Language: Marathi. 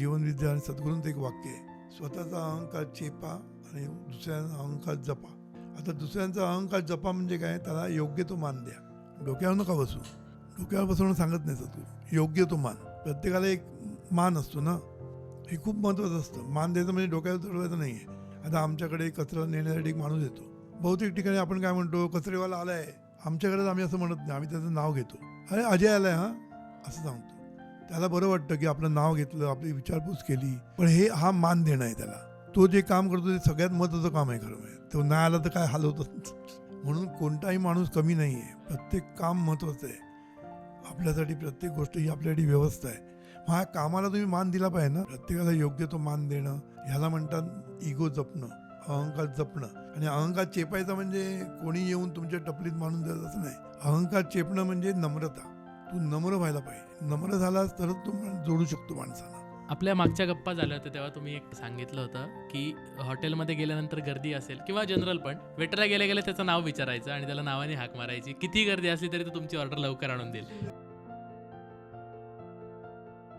जीवनविद्या आणि सद्गुरूंचं एक वाक्य आहे. स्वतःचा अहंकार चेपा आणि दुसऱ्यांचा अहंकार जपा. आता दुसऱ्यांचा अहंकार जपा म्हणजे काय? त्याला योग्य तो मान द्या. डोक्यावर नका बसू. डोक्यावर बसवणं सांगत नाही सद्गुरू योग्य तो मान. प्रत्येकाला एक मान असतो ना? हे खूप महत्त्वाचं असतं. मान द्यायचं म्हणजे डोक्यावर चढवायचं नाही आहे आता आमच्याकडे कचरा नेण्यासाठी एक माणूस येतो. बहुतेक ठिकाणी आपण काय म्हणतो? कचरेवाला आलाय. आमच्याकडे आम्ही असं म्हणत नाही. आम्ही त्याचं नाव घेतो. अरे अजय आलाय हा? असं सांगतो. त्याला बरं वाटतं की आपलं नाव घेतलं आपली विचारपूस केली. पण हे हा मान देणं आहे त्याला. तो जे काम करतो ते सगळ्यात महत्त्वाचं काम आहे खरं म्हणजे. तो नाही आला तर काय हाल होतं? म्हणून कोणताही माणूस कमी नाही आहे. प्रत्येक काम महत्त्वाचं आहे. आपल्यासाठी प्रत्येक गोष्ट ही आपल्यासाठी व्यवस्था आहे. मग ह्या कामाला तुम्ही मान दिला पाहिजे ना? प्रत्येकाला योग्य तो मान देणं ह्याला म्हणतात इगो जपणं अहंकार जपणं. आणि अहंकार चेपायचा म्हणजे कोणी येऊन तुमच्या टपलीत मानून द्यायचं असं नाही. अहंकार चेपणं म्हणजे नम्रता. तू नम्र व्हायला पाहिजे. नम्र झालास तरच तू जोडू शकतो माणसाला. आपल्या मागच्या गप्पा झाल्या होत्या तेव्हा तुम्ही एक सांगितलं होतं की हॉटेलमध्ये गेल्यानंतर गर्दी असेल किंवा जनरल पण वेटरला गेल्या गेल्या त्याचं नाव विचारायचं आणि त्याला नावाने हाक मारायची. किती गर्दी असली तरी तो तुमची ऑर्डर लवकर आणून देईल.